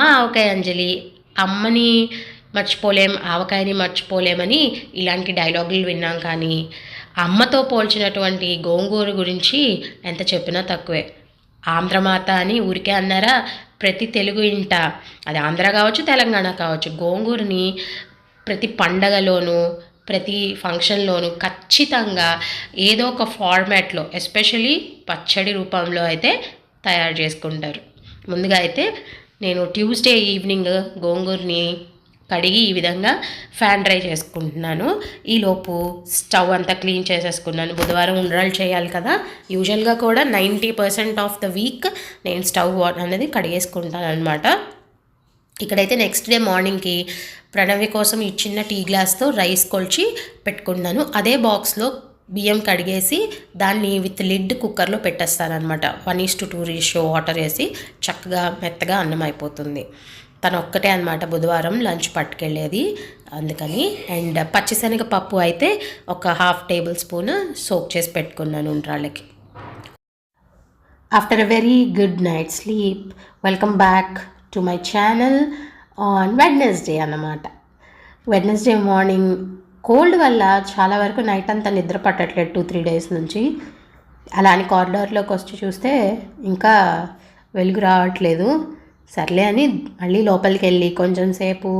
మా ఆవకాయ అంజలి అమ్మని మర్చిపోలేం ఆవకాయని మర్చిపోలేమని ఇలాంటి డైలాగులు విన్నాం కానీ అమ్మతో పోల్చినటువంటి గోంగూర గురించి ఎంత చెప్పినా తక్కువే. ఆంధ్రమాత అని ఊరికే అన్నారా ప్రతి తెలుగు ఇంట అది ఆంధ్ర కావచ్చు తెలంగాణ కావచ్చు గోంగూరని ప్రతి పండగలోనూ ప్రతి ఫంక్షన్లోనూ ఖచ్చితంగా ఏదో ఒక ఫార్మాట్లో ఎస్పెషలీ పచ్చడి రూపంలో అయితే తయారు చేసుకుంటారు. ముందుగా అయితే నేను ట్యూస్డే ఈవినింగ్ గోంగూరని కడిగి ఈ విధంగా ఫ్యాన్ డ్రై చేసుకుంటున్నాను. ఈలోపు స్టవ్ అంతా క్లీన్ చేసేసుకున్నాను. బుధవారం ఉండరాలు చేయాలి కదా. యూజువల్గా కూడా ninety percent of the week నేను స్టవ్ అనేది కడిగేసుకుంటాను అనమాట ఇక్కడైతే నెక్స్ట్ డే మార్నింగ్కి ప్రణవి కోసం ఈ చిన్న టీ గ్లాస్తో రైస్ కొల్చి పెట్టుకున్నాను అదే బాక్స్లో బియ్యం కడిగేసి దాన్ని విత్ లిడ్ కుక్కర్లో పెట్టేస్తానమాట one is to two ratio water వేసి చక్కగా మెత్తగా అన్నం అయిపోతుంది. తను ఒక్కటే అనమాట బుధవారం లంచ్ పట్టుకెళ్ళేది అందుకని. అండ్ పచ్చిశనగ పప్పు అయితే ఒక హాఫ్ టేబుల్ స్పూన్ సోక్ చేసి పెట్టుకున్నాను ఉండ్రాళ్ళకి. After a very good night sleep welcome back to my channel on Wednesday అన్నమాట. వెడ్నెస్డే మార్నింగ్ కోల్డ్ వల్ల చాలా వరకు నైట్ అంతా నిద్ర పట్టట్లేదు టూ త్రీ డేస్ నుంచి. అలా అని కారిడార్లోకి వచ్చి చూస్తే ఇంకా వెలుగు రావట్లేదు. సర్లే అని మళ్ళీ లోపలికి వెళ్ళి కొంచెం సేపు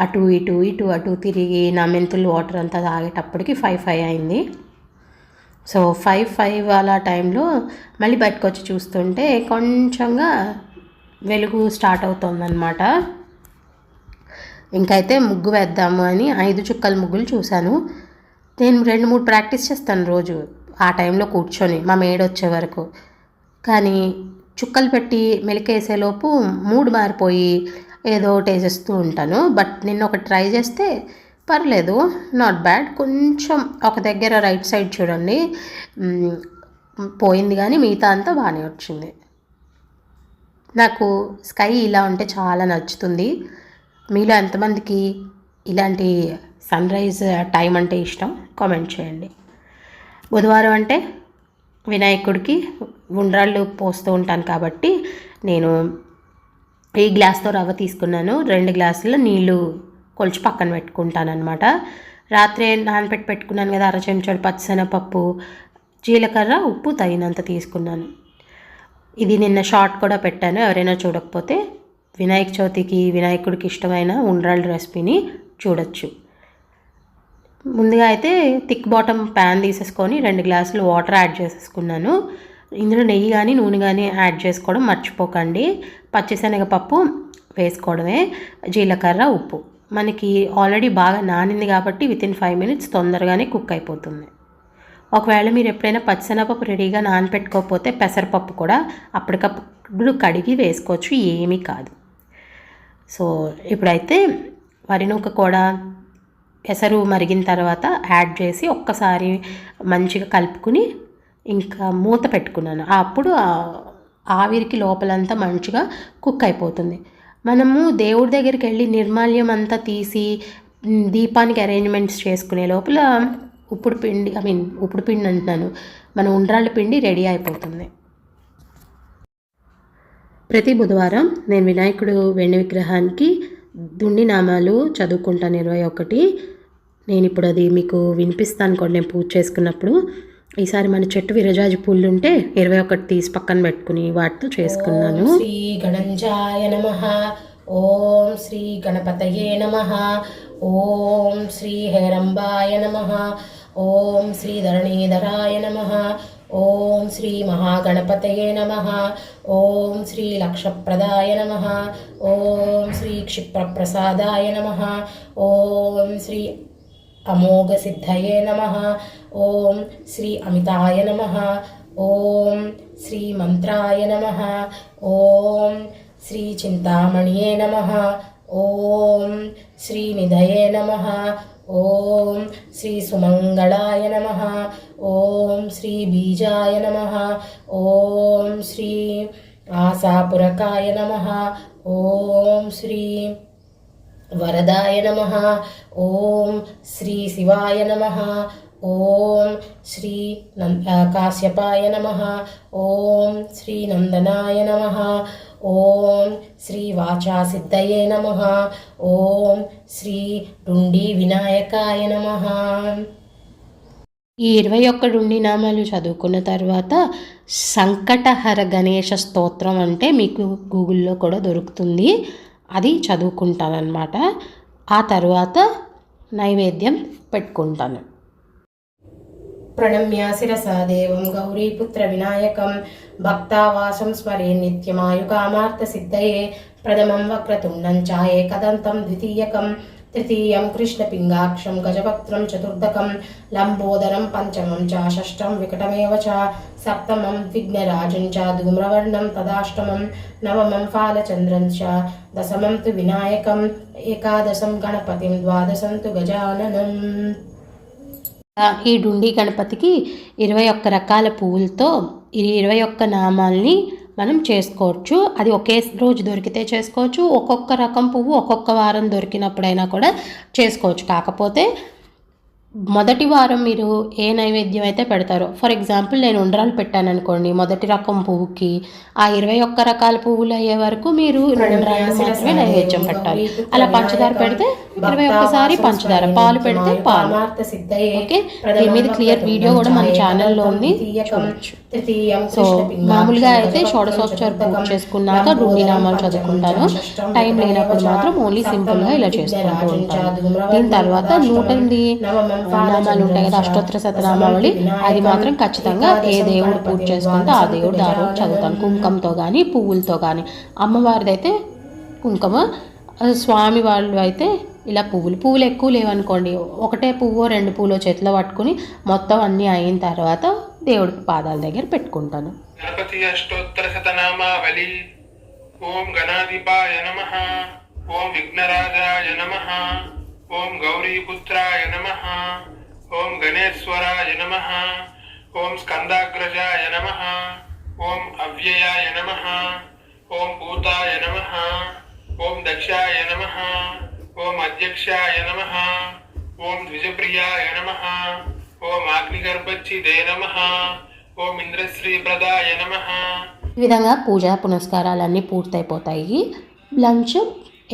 అటు ఇటు ఇటు అటు తిరిగి నా మెంతులు వాటర్ అంతా తాగేటప్పటికి ఫైవ్ ఫైవ్ అయింది. సో ఫైవ్ ఫైవ్ అలా టైంలో మళ్ళీ బయటకు వచ్చి చూస్తుంటే కొంచెంగా వెలుగు స్టార్ట్ అవుతుందన్నమాట. ఇంకైతే ముగ్గు వేద్దాము అని ఐదు చుక్కల ముగ్గులు చూశాను. నేను రెండు మూడు ప్రాక్టీస్ చేస్తాను రోజు ఆ టైంలో కూర్చొని మా మేడ వచ్చే వరకు. కానీ చుక్కలు పెట్టి మెలికేసేలోపు మూడు మారిపోయి ఏదో ఒకటి వేసేస్తూ ఉంటాను. బట్ నిన్న ఒకటి ట్రై చేస్తే పర్లేదు నాట్ బ్యాడ్. కొంచెం ఒక దగ్గర రైట్ సైడ్ చూడండి. పోయింది కానీ మిగతా అంతా బాగానే వచ్చింది. నాకు స్కై ఇలా ఉంటే చాలా నచ్చుతుంది. మీలో ఎంతమందికి ఇలాంటి సన్ రైజ్ టైం అంటే ఇష్టం? కామెంట్ చేయండి. బుధవారం అంటే వినాయకుడికి ఉండ్రాళ్ళు పోస్తూ ఉంటాను కాబట్టి నేను ఈ గ్లాస్తో రవ్వ తీసుకున్నాను. రెండు గ్లాసుల నీళ్ళు కొలిచి పక్కన పెట్టుకుంటాను అనమాట రాత్రి నానబెట్టి పెట్టుకున్నాను కదా అర చెంచాడు పచ్చిశనగపప్పు జీలకర్ర ఉప్పు తగినంత తీసుకున్నాను. ఇది నిన్న షార్ట్ కూడా పెట్టాను. ఎవరైనా చూడకపోతే వినాయక చవితికి వినాయకుడికి ఇష్టమైన ఉండ్రాళ్ళ రెసిపీని చూడొచ్చు. ముందుగా అయితే థిక్ బాటమ్ ప్యాన్ తీసేసుకొని రెండు గ్లాసులు వాటర్ యాడ్ చేసేసుకున్నాను. ఇందులో నెయ్యి కానీ నూనె కానీ యాడ్ చేసుకోవడం మర్చిపోకండి. పచ్చిశనగపప్పు వేసుకోవడమే. జీలకర్ర ఉప్పు. మనకి ఆల్రెడీ బాగా నానింది కాబట్టి విత్ ఇన్ ఫైవ్ మినిట్స్ తొందరగానే కుక్ అయిపోతుంది. ఒకవేళ మీరు ఎప్పుడైనా పచ్చిశనగపప్పు రెడీగా నానపెట్టుకోకపోతే పెసరపప్పు కూడా అప్పటికప్పుడు కడిగి వేసుకోవచ్చు. ఏమీ కాదు. సో ఇప్పుడైతే వరి నూక కూడా పెసరు మరిగిన తర్వాత యాడ్ చేసి ఒక్కసారి మంచిగా కలుపుకుని ఇంకా మూత పెట్టుకున్నాను. అప్పుడు ఆవిరికి లోపలంతా మంచిగా కుక్ అయిపోతుంది. మనము దేవుడి దగ్గరికి వెళ్ళి నిర్మాల్యం అంతా తీసి దీపానికి అరేంజ్మెంట్స్ చేసుకునే లోపల ఉప్పుడు పిండి ఐ మీన్ ఉప్పుడు పిండి అంటున్నాను. మన ఉండ్రాళ్ళ పిండి రెడీ అయిపోతుంది. ప్రతి బుధవారం నేను వినాయకుడు వెండి విగ్రహానికి దుండి నామాలు చదువుకుంటాను ఇరవై ఒకటి. నేను ఇప్పుడు అది మీకు వినిపిస్తాను కూడా నేను పూజ చేసుకున్నప్పుడు. ఈసారి మన చెట్టు విరజాజి పూలు ఉంటే ఇరవై ఒకటి తీసి పక్కన పెట్టుకుని వాటితో చేసుకున్నాను. శ్రీ గణంజాయ నమ. ఓం శ్రీ గణపతయే నమ. ఓం శ్రీ హేరంబాయ నమ. ఓం శ్రీ ధరణీధరాయ నమ. ఓం శ్రీ మహాగణపతయే నమ. ఓం శ్రీ లక్షప్రదాయ నమ. ఓం శ్రీ క్షిప్రప్రసాదాయ నమ. ఓం శ్రీ అమోఘ సిద్ధయే నమ. ఓం శ్రీ అమితాయ నమ. ఓం శ్రీ మంత్రాయ నమ. ఓం శ్రీ చింతామణియే నమ. ఓం శ్రీ నిధయే నమ. ఓం శ్రీ సుమంగళాయ నమ. ఓం శ్రీ బీజాయ నమ. ఓం శ్రీ ఆశాపురకాయ నమ. ఓం శ్రీ వరదాయ నమ. ఓం శ్రీ శివాయ నమ. ఓం శ్రీ కాశ్యపాయ నమ. ఓం శ్రీ నందనాయ నమ. ఓం శ్రీ వాచా సిద్ధయే నమ. ఓం శ్రీ రుండి వినాయకాయ నమ. ఈ ఇరవై ఒక్క రుండి నామాలు చదువుకున్న తర్వాత సంకటహర గణేష స్తోత్రం అంటే మీకు గూగుల్లో కూడా దొరుకుతుంది. అది చదువుకుంటానన్నమాట. ఆ తర్వాత నైవేద్యం పెట్టుకుంటాను. ప్రణమ్య శిరస దేవం గౌరీపుత్ర వినాయకం భక్తావాసం స్మరే నిత్యమాయుకామార్థ సిద్ధయే ప్రథమం వక్రతుండం చ కదంతం ద్వితీయకం తృతీయం కృష్ణపింగాక్షం గజవక్త్రం చతుర్దకం లంబోదరం పంచమం చ షష్టం వికటమేవ చ సప్తమం విఘ్నరాజం చ ధూమ్రవర్ణం తదాష్టమం నవమం ఫాలచంద్రం చ దశమం తు వినాయకం ఏకాదశం గణపతిం ద్వాదశం తు గజాననం ఈ డుండి గణపతికి ఇరవై ఒక్క రకాల పువ్వులతో ఈ ఇరవై ఒక్క నామాల్ని మనం చేసుకోవచ్చు. అది ఒకే రోజు దొరికితే చేసుకోవచ్చు. ఒక్కొక్క రకం పువ్వు ఒక్కొక్క వారం దొరికినప్పుడైనా కూడా చేసుకోవచ్చు. కాకపోతే మొదటి వారం మీరు ఏ నైవేద్యం అయితే పెడతారో ఫర్ ఎగ్జాంపుల్ నేను ఉండ్రాలు పెట్టాను అనుకోండి మొదటి రకం పువ్వుకి ఆ ఇరవై ఒక్క రకాల పువ్వులు అయ్యే వరకు మీరు రెండు మాత్రమే నైవేద్యం పెట్టాలి. అలా పంచదార పెడితే ఇరవై ఒక్కసారి పంచదార పాలు పెడితే పాలు. ఓకే? దీని మీద క్లియర్ వీడియో కూడా మన ఛానల్లో ఉంది. చూడొచ్చు. సో మామూలుగా అయితే షోడశోపచార పూజ చేసుకున్నాక నామాలు చదువుకుంటాను. టైం లేనప్పుడు మాత్రం ఓన్లీ సింపుల్గా ఇలా చేసుకుంటూ ఉంటాను. దీని తర్వాత నూట ఎనిమిది నామాలు ఉంటాయి కదా అష్టోత్తర శతనామావళి అది మాత్రం ఖచ్చితంగా ఏ దేవుడు పూజ చేసుకుంటే ఆ దేవుడు రోజు చదువుతాను. కుంకుమతో కానీ పువ్వులతో కానీ అమ్మవారిదైతే కుంకుమ. స్వామి వాళ్ళు అయితే ఇలా పువ్వులు పువ్వులు ఎక్కువ లేవనుకోండి ఒకటే పువ్వు రెండు పువ్వులు చేతిలో పట్టుకుని మొత్తం అన్నీ అయిన తర్వాత దేవుడి పాదాల దగ్గర పెట్టుకుంటాను. గణపతి అష్టోత్తర శతనామావళి. ఓం గణాధిపాయ నమ. ఓం విఘ్నరాజాయ నమ. ఓం గౌరీపుత్రాయ నమ. ఓం గణేశ్వరాయ నమ. ఓం స్కందాగ్రజాయ నమ. ఓం అవ్యయాయ నమ. ఓం భూతాయ నమ. ఓం దక్షాయ నమ. ఓం అధ్యక్షాయ నమ. ఓం ద్విజప్రియాయ నమ. ఓం అగ్నిగర్భచ్చిదే నమ. ఓం ఇంద్రశ్రీ ప్రదాయ నమ. ఈ విధంగా పూజా పునస్కారాలన్నీ పూర్తయిపోతాయి. లంచ్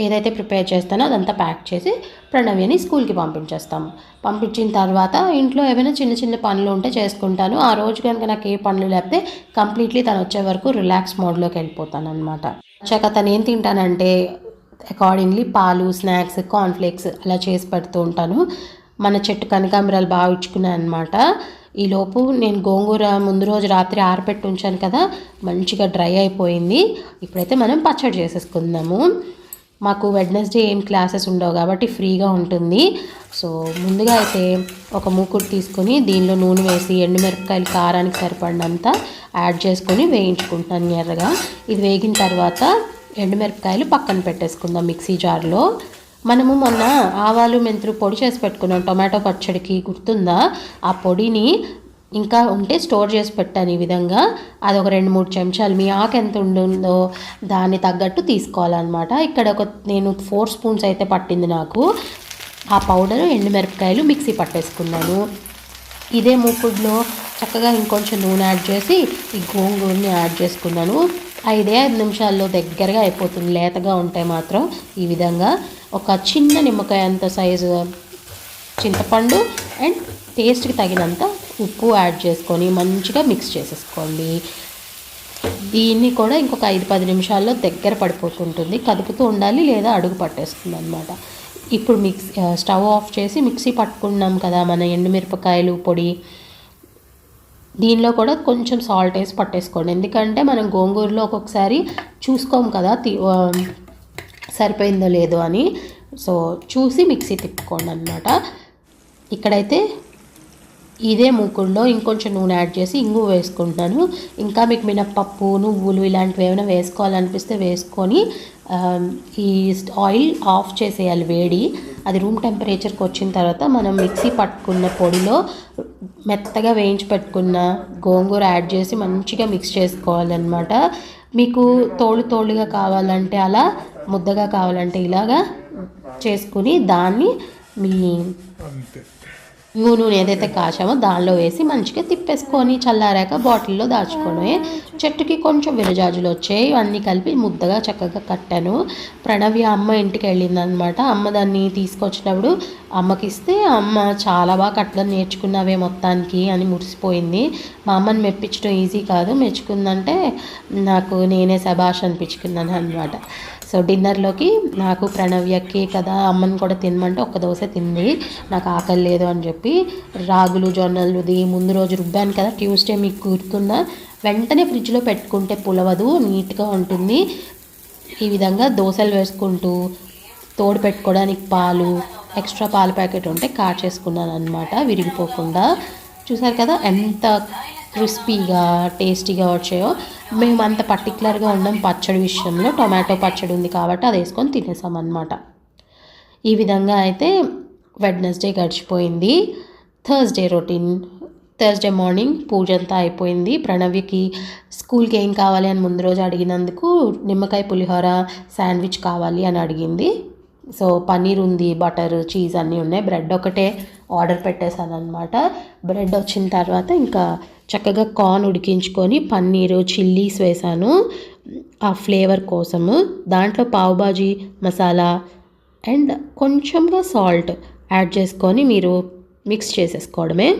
ఏదైతే ప్రిపేర్ చేస్తానో అదంతా ప్యాక్ చేసి ప్రణవ్యని స్కూల్కి పంపించేస్తాం. పంపించిన తర్వాత ఇంట్లో ఏమైనా చిన్న చిన్న పనులు ఉంటే చేసుకుంటాను. ఆ రోజు కనుక నాకు ఏ పనులు లేకపోతే కంప్లీట్లీ తను వచ్చే వరకు రిలాక్స్ మోడ్లోకి వెళ్ళిపోతాను అనమాట వచ్చాక తను ఏం తింటానంటే అకార్డింగ్లీ పాలు స్నాక్స్ కార్న్ఫ్లేక్స్ అలా చేసి పెడుతూ ఉంటాను. మన చెట్టు కనకాంబరాలు బాగా ఇచ్చుకున్నాను అనమాట ఈలోపు నేను గోంగూర ముందు రోజు రాత్రి ఆరపెట్టి ఉంచాను కదా మంచిగా డ్రై అయిపోయింది. ఇప్పుడైతే మనం పచ్చడి చేసేసుకుందాము. మాకు వెడ్నెస్డే ఏం క్లాసెస్ ఉండవు కాబట్టి ఫ్రీగా ఉంటుంది. సో ముందుగా అయితే ఒక మూకుడు తీసుకొని దీనిలో నూనె వేసి ఎండుమిరపకాయలు కారానికి సరిపడినంత యాడ్ చేసుకొని వేయించుకుంటాను ఎర్రగా. ఇది వేగిన తర్వాత ఎండుమిరపకాయలు పక్కన పెట్టేసుకుందాం మిక్సీ జార్లో. మనము మొన్న ఆవాలు మెంతులు పొడి చేసి పెట్టుకున్నాం. టొమాటో పచ్చడికి గుర్తుందా? ఆ పొడిని ఇంకా ఉంటే స్టోర్ చేసి పెట్టాను ఈ విధంగా. అది ఒక రెండు మూడు చెంచాలు. మీ ఆకు ఎంత ఉంటుందో దాన్ని తగ్గట్టు తీసుకోవాలన్నమాట. ఇక్కడ ఒక నేను ఫోర్ స్పూన్స్ అయితే పట్టింది నాకు. ఆ పౌడర్ ఎండుమిరపకాయలు మిక్సీ పట్టేసుకున్నాను. ఇదే మూకుడులో చక్కగా ఇంకొంచెం నూనె యాడ్ చేసి ఈ గోంగూరని యాడ్ చేసుకున్నాను. ఐదే ఐదు నిమిషాల్లో దగ్గరగా అయిపోతుంది. లేతగా ఉంటే మాత్రం ఈ విధంగా ఒక చిన్న నిమ్మకాయ అంత సైజు చింతపండు అండ్ టేస్ట్కి తగినంత ఉప్పు యాడ్ చేసుకొని మంచిగా మిక్స్ చేసేసుకోండి. దీన్ని కూడా ఇంకొక ఐదు పది నిమిషాల్లో దగ్గర పడిపోతుంటుంది. కదుపుతూ ఉండాలి లేదా అడుగు పట్టేస్తుంది అనమాట ఇప్పుడు మిక్స్ స్టవ్ ఆఫ్ చేసి మిక్సీ పట్టుకున్నాం కదా మన ఎండుమిరపకాయలు పొడి దీనిలో కూడా కొంచెం సాల్ట్ వేసి పట్టేసుకోండి. ఎందుకంటే మనం గోంగూరలో ఒక్కొక్కసారి చూసుకోం కదా సరిపోయిందో లేదో అని. సో చూసి మిక్సీ తిప్పుకోండి అనమాట ఇక్కడైతే ఇదే మూకుడులో ఇంకొంచెం నూనె యాడ్ చేసి ఇంగు వేసుకుంటున్నాను ఇంకా మీకు మినప్పప్పు నువ్వులు ఇలాంటివి ఏమైనా వేసుకోవాలనిపిస్తే వేసుకొని ఈ ఆయిల్ ఆఫ్ చేసేయాలి వేడి. అది రూమ్ టెంపరేచర్కి వచ్చిన తర్వాత మనం మిక్సీ పట్టుకున్న పొడిలో మెత్తగా వేయించి పెట్టుకున్న గోంగూర యాడ్ చేసి మంచిగా మిక్స్ చేసుకోవాలన్నమాట. మీకు తోలు తోలుగా కావాలంటే అలా ముద్దగా కావాలంటే ఇలాగా చేసుకుని దాన్ని మీ నూనె ఏదైతే కాచామో దానిలో వేసి మంచిగా తిప్పేసుకొని చల్లారాక బాటిల్లో దాచుకోవడమే. చెట్టుకి కొంచెం విరజాజులు వచ్చాయి ఇవన్నీ కలిపి ముద్దగా చక్కగా కట్టాను. ప్రణవి అమ్మ ఇంటికి వెళ్ళిందనమాట. అమ్మ దాన్ని తీసుకొచ్చినప్పుడు అమ్మకి ఇస్తే అమ్మ చాలా బాగా కట్టడం నేర్చుకున్నావే మొత్తానికి అని మురిసిపోయింది. మా అమ్మని మెప్పించడం ఈజీ కాదు. మెచ్చుకుందంటే నాకు నేనే శభాష్ అనిపించుకున్నాను అనమాట. సో డిన్నర్లోకి నాకు ప్రణవ్యకి కదా అమ్మని కూడా తినమంటే ఒక్క దోశ తింది. నాకు ఆకలి లేదు అని చెప్పి రాగులు జొన్నలుది ముందు రోజు రుబ్బాను కదా. ట్యూస్డే మీకు గుర్తుందా? వెంటనే ఫ్రిడ్జ్లో పెట్టుకుంటే పులవదు నీట్గా ఉంటుంది. ఈ విధంగా దోశలు వేసుకుంటూ తోడు పెట్టుకోవడానికి పాలు ఎక్స్ట్రా పాల ప్యాకెట్ ఉంటే కాట్ చేసుకున్నాను అనమాట విరిగిపోకుండా. చూసారు కదా ఎంత క్రిస్పీగా టేస్టీగా వచ్చాయో మేము అంత పర్టికులర్గా ఉన్నాం పచ్చడి విషయంలో. టొమాటో పచ్చడి ఉంది కాబట్టి అది వేసుకొని తినేసాం అనమాట ఈ విధంగా అయితే వెడ్నెస్డే గడిచిపోయింది. Thursday routine. థర్స్డే మార్నింగ్ పూజ అంతా అయిపోయింది. ప్రణవ్యకి స్కూల్కి ఏం కావాలి అని ముందు రోజు అడిగినందుకు నిమ్మకాయ పులిహోర శాండ్విచ్ కావాలి అని అడిగింది. సో పన్నీర్ ఉంది బటర్ చీజ్ అన్నీ ఉన్నాయి. బ్రెడ్ ఒకటే. ఆర్డర్ పెట్టేశాను అనమాట బ్రెడ్ వచ్చిన తర్వాత ఇంకా చక్కగా కార్న్ ఉడికించుకొని పన్నీరు చిల్లీస్ వేసాను ఆ ఫ్లేవర్ కోసము. దాంట్లో పావుబాజీ మసాలా అండ్ కొంచెంగా సాల్ట్ యాడ్ చేసుకొని మీరు మిక్స్ చేసేసుకోవడమే.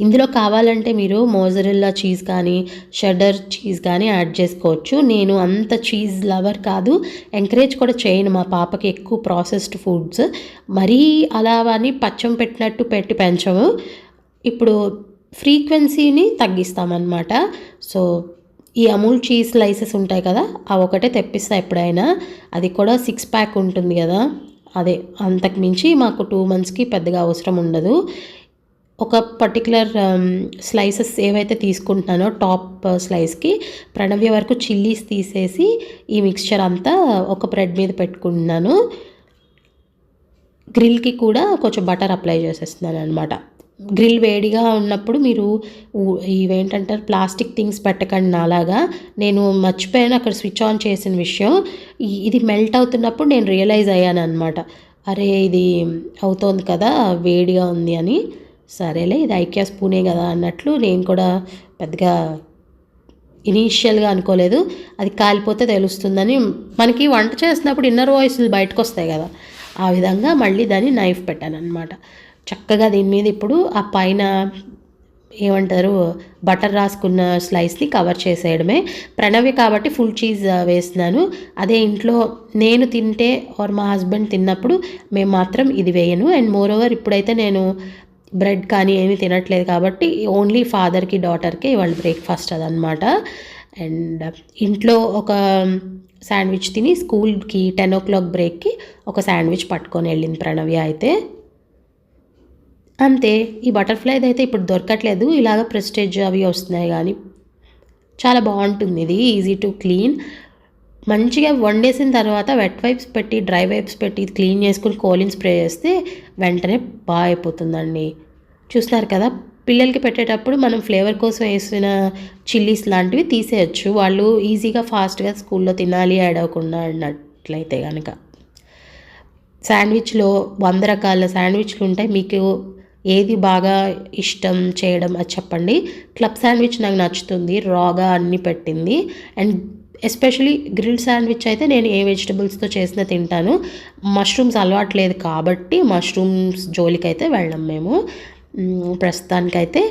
ఇందులో కావాలంటే మీరు మోజరెల్లా చీజ్ కానీ షెడర్ చీజ్ కానీ యాడ్ చేసుకోవచ్చు. నేను అంత చీజ్ లవర్ కాదు. ఎంకరేజ్ కూడా చేయను మా పాపకి ఎక్కువ ప్రాసెస్డ్ ఫుడ్స్. మరీ అలా అని పచ్చం పెట్టినట్టు పెట్టి పెంచము. ఇప్పుడు ఫ్రీక్వెన్సీని తగ్గిస్తామన్నమాట. సో ఈ అమూల్ చీజ్ స్లైసెస్ ఉంటాయి కదా అవి ఒకటే తెప్పిస్తా ఎప్పుడైనా. అది కూడా సిక్స్ ప్యాక్ ఉంటుంది కదా. అదే అంతకు మించి మాకు టూ మంత్స్కి పెద్దగా అవసరం ఉండదు. ఒక పర్టికులర్ స్లైసెస్ um, ఏవైతే తీసుకుంటున్నానో టాప్ స్లైస్కి uh, ప్రణవ్య వరకు చిల్లీస్ తీసేసి ఈ మిక్స్చర్ అంతా ఒక బ్రెడ్ మీద పెట్టుకుంటున్నాను. గ్రిల్కి కూడా కొంచెం బటర్ అప్లై చేసేస్తున్నాను అనమాట గ్రిల్ వేడిగా ఉన్నప్పుడు మీరు ఇవేంటంటారు ప్లాస్టిక్ థింగ్స్ పెట్టకండి నాలాగా. నేను మర్చిపోయాను అక్కడ స్విచ్ ఆన్ చేసిన విషయం. ఇది మెల్ట్ అవుతున్నప్పుడు నేను రియలైజ్ అయ్యాను అనమాట అరే ఇది అవుతోంది కదా వేడిగా ఉంది అని. సరేలే ఇది ఐక్యా స్పూనే కదా అన్నట్లు నేను కూడా పెద్దగా ఇనీషియల్గా అనుకోలేదు. అది కాలిపోతే తెలుస్తుందని మనకి వంట చేసినప్పుడు ఇన్నర్ వాయిస్లు బయటకు వస్తాయి కదా. ఆ విధంగా మళ్ళీ దాన్ని నైఫ్ పెట్టాను అనమాట చక్కగా దీని మీద ఇప్పుడు ఆ పైన ఏమంటారు బటర్ రాసుకున్న స్లైస్ని కవర్ చేసేయడమే. ప్రణవి కాబట్టి ఫుల్ చీజ్ వేస్తున్నాను. అదే ఇంట్లో నేను తింటే ఆర్ మా హస్బెండ్ తిన్నప్పుడు మేము మాత్రం ఇది వేయను. అండ్ మోర్ ఓవర్ ఇప్పుడైతే నేను బ్రెడ్ కానీ ఏమీ తినట్లేదు కాబట్టి ఓన్లీ ఫాదర్కి డాటర్కి ఇవాళ బ్రేక్ఫాస్ట్ అదనమాట అండ్ ఇంట్లో ఒక శాండ్విచ్ తిని స్కూల్కి టెన్ ఓ క్లాక్ బ్రేక్కి ఒక శాండ్విచ్ పట్టుకొని వెళ్ళింది ప్రణవ్య అయితే. అంతే. ఈ బటర్ఫ్లైది అయితే ఇప్పుడు దొరకట్లేదు. ఇలాగ ప్రెస్టేజ్ అవి వస్తున్నాయి కానీ చాలా బాగుంటుంది. ఇది ఈజీ టు క్లీన్. మంచిగా వండేసిన తర్వాత వెట్ వైప్స్ పెట్టి డ్రై వైప్స్ పెట్టి క్లీన్ చేసుకుని కోలిన్ స్ప్రే చేస్తే వెంటనే బాగా అయిపోతుందండి. చూస్తున్నారు కదా పిల్లలకి పెట్టేటప్పుడు మనం ఫ్లేవర్ కోసం వేసిన చిల్లీస్ లాంటివి తీసేయచ్చు. వాళ్ళు ఈజీగా ఫాస్ట్గా స్కూల్లో తినాలి యాడ్ అవ్వకుండా అన్నట్లయితే కనుక శాండ్విచ్లో వంద రకాల శాండ్విచ్లు ఉంటాయి. మీకు ఏది బాగా ఇష్టం చేయడం అది చెప్పండి. క్లబ్ శాండ్విచ్ నాకు నచ్చుతుంది. రాగా అన్నీ పెట్టింది. అండ్ ఎస్పెషలీ గ్రిల్ శాండ్విచ్ అయితే నేను ఏ వెజిటబుల్స్తో చేసినా తింటాను. మష్రూమ్స్ అలవాట్లేదు కాబట్టి మష్రూమ్స్ జోలికైతే వెళ్ళాం మేము. ప్రస్తుతానికైతే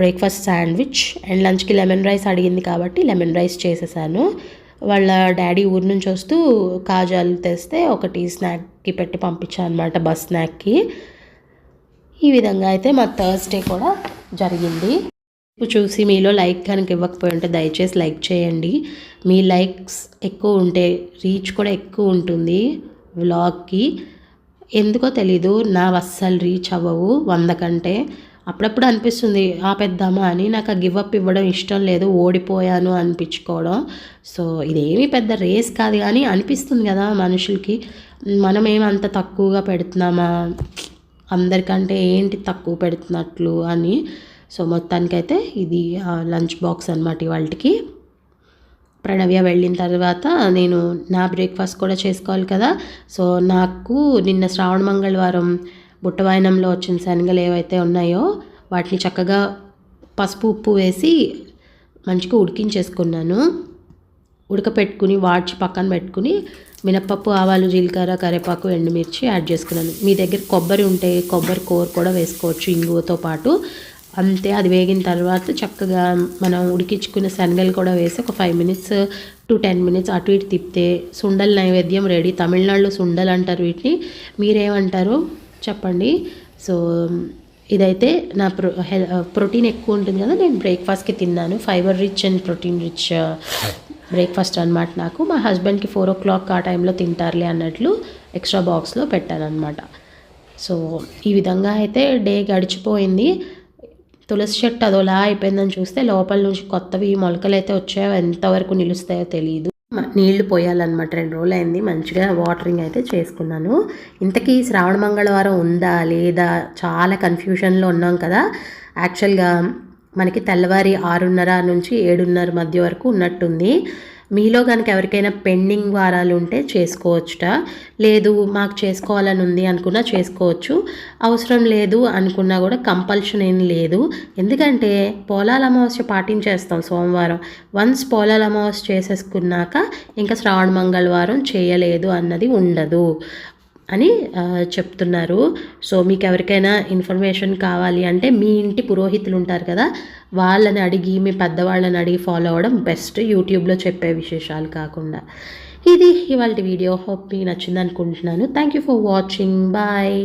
బ్రేక్ఫాస్ట్ శాండ్విచ్ అండ్ లంచ్కి లెమన్ రైస్ అడిగింది కాబట్టి లెమన్ రైస్ చేసేసాను. వాళ్ళ డాడీ ఊరు నుంచి వస్తూ కాజాలు తెస్తే ఒకటి స్నాక్కి పెట్టి పంపించాను అనమాట బస్ స్నాక్కి. ఈ విధంగా అయితే మా థర్స్డే కూడా జరిగింది. చూసి మీలో లైక్ కనుక ఇవ్వకపోయి ఉంటే దయచేసి లైక్ చేయండి. మీ లైక్స్ ఎక్కువ ఉంటే రీచ్ కూడా ఎక్కువ ఉంటుంది వ్లాగ్కి. ఎందుకో తెలీదు నా అస్సలు రీచ్ అవ్వవు వంద కంటే. అప్పుడప్పుడు అనిపిస్తుంది ఆపేద్దామా అని. నాకు ఆ గివ్ అప్ ఇవ్వడం ఇష్టం లేదు ఓడిపోయాను అనిపించుకోవడం. సో ఇదేమీ పెద్ద రేస్ కాదు కానీ అనిపిస్తుంది కదా మనుషులకి. మనం ఏమంత తక్కువగా పెడుతున్నామా? అందరికంటే ఏంటి తక్కువ పెడుతున్నట్లు అని. సో మొత్తానికైతే ఇది లంచ్ బాక్స్ అనమాట ఇవాళకి ప్రణవ్య వెళ్ళిన తర్వాత నేను నా బ్రేక్ఫాస్ట్ కూడా చేసుకోవాలి కదా. సో నాకు నిన్న శ్రావణ మంగళవారం బుట్టవాయనంలో వచ్చిన శనగలు ఏవైతే ఉన్నాయో వాటిని చక్కగా పసుపు ఉప్పు వేసి మంచిగా ఉడికించేసుకున్నాను. ఉడకపెట్టుకుని వాడ్చి పక్కన పెట్టుకుని మినప్పప్పు ఆవాలు జీలకర్ర కరివేపాకు ఎండుమిర్చి యాడ్ చేసుకున్నాను. మీ దగ్గర కొబ్బరి ఉంటే కొబ్బరి కూర కూడా వేసుకోవచ్చు ఇంగువతో పాటు. అంతే అది వేగిన తర్వాత చక్కగా మనం ఉడికించుకున్న శనగలు కూడా వేసి ఒక five minutes to ten minutes అటు ఇటు తిప్పితే సుండల నైవేద్యం రెడీ తమిళనాడులో సుండలు అంటారు వీటిని. మీరేమంటారు? చెప్పండి. సో ఇదైతే నా ప్రో హెల్ ప్రోటీన్ ఎక్కువ ఉంటుంది కదా నేను బ్రేక్ఫాస్ట్కి తిన్నాను. Fibre rich and protein rich breakfast అనమాట నాకు. మా హస్బెండ్కి ఫోర్ ఓ క్లాక్ ఆ టైంలో తింటారులే అన్నట్లు ఎక్స్ట్రా బాక్స్లో పెట్టాను అనమాట సో ఈ విధంగా అయితే డే గడిచిపోయింది. తులసి చెట్టు అదోలా అయిపోయిందని చూస్తే లోపల నుంచి కొత్తవి మొలకలు అయితే వచ్చాయో ఎంతవరకు నిలుస్తాయో తెలియదు నీళ్ళు పోయాలన్నమాట. రెండు రోజులు అయింది మంచిగా వాటరింగ్ అయితే చేసుకున్నాను. ఇంతకీ శ్రావణ మంగళవారం ఉందా? లేదా? చాలా కన్ఫ్యూషన్లో ఉన్నాం కదా. యాక్చువల్గా మనకి తెల్లవారి ఆరున్నర నుంచి ఏడున్నర మధ్య వరకు ఉన్నట్టుంది. మీలో కనుక ఎవరికైనా పెండింగ్ వారాలు ఉంటే చేసుకోవచ్చుట. లేదు మాకు చేసుకోవాలని ఉంది అనుకున్నా చేసుకోవచ్చు. అవసరం లేదు అనుకున్నా కూడా కంపల్షన్ ఏం లేదు. ఎందుకంటే పోలాల అమావాస్య పాటించేస్తాం సోమవారం. వన్స్ పోలాల అమావాస్య చేసేసుకున్నాక ఇంకా శ్రావణ మంగళవారం చేయలేదు అన్నది ఉండదు. అని చెప్తున్నారు. సో మీకు ఎవరికైనా ఇన్ఫర్మేషన్ కావాలి అంటే మీ ఇంటి పురోహితులు ఉంటారు కదా వాళ్ళని అడిగి మీ పెద్దవాళ్ళని అడిగి ఫాలో అవ్వడం బెస్ట్ యూట్యూబ్లో చెప్పే విశేషాలు కాకుండా. ఇది ఇవాళ వీడియో. హోప్ మీకు నచ్చింది అనుకుంటున్నాను thank you for watching. Bye.